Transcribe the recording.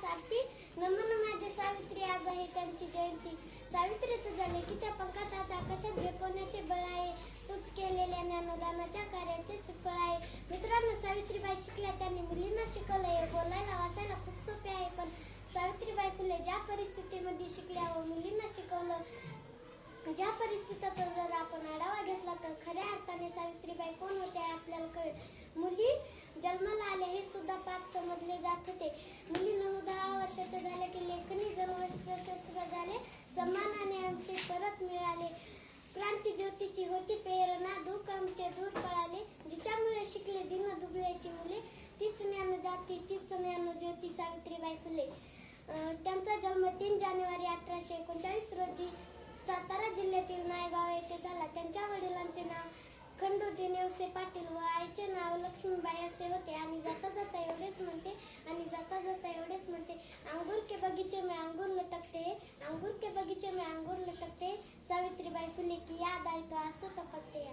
सारथी नमन माझे सावित्री आज आहे त्यांची जयंती. सावित्री तुझ्या लेखीच्या पंखाचा आकाशात झेपवण्याचे बळ आहे. तूच केलेल्या ज्ञानदानाच्या कार्याचे सुफळ आहे. मित्रांनो सावित्रीबाई शिकल्या त्यांनी मुलींना शिकवलं हे बोलायला वाचायला खूप सोपे आहे पण सावित्रीबाई फुले ज्या परिस्थितीमध्ये शिकल्या व मुलींना शिकवलं ज्या परिस्थितीचा जर आपण आढावा घेतला तर खऱ्या अर्थाने सावित्रीबाई कोण होते हे आपल्याला कळेल मुली जन्माला आले हे सुद्धा केले जात होते. मुली नऊ दहा वर्षाच्या झाल्या की लेखनी जन्मशस्त्र झाले. सन्मानाने आमचे परत मिळाले. क्रांती ज्योतीची होती प्रेरणा. दुःख आमचे दूर पळाले. जिच्यामुळे शिकले दिन दुबळ्याची मुले. तीच ज्ञान जाती तीच ज्ञानज्योती सावित्रीबाई फुले. त्यांचा जन्म तीन जानेवारी अठराशे एकोणचाळीस रोजी सातारा जिल्ह्यातील नायगाव येथे झाला. त्यांच्या वडिलांचे नाव खंडोजी नेवसे पाटील व आईचे नाव लक्ष्मीबाई असे होते. आणि जाता जाता एवढेच म्हणते आणि जाता जाता एवढेच म्हणते अंगूर के बगीचे में अंगूर लटकते अंगूर के बगीचे में अंगूर लटकते सावित्रीबाई फुले की याद आई तो असं टपकते.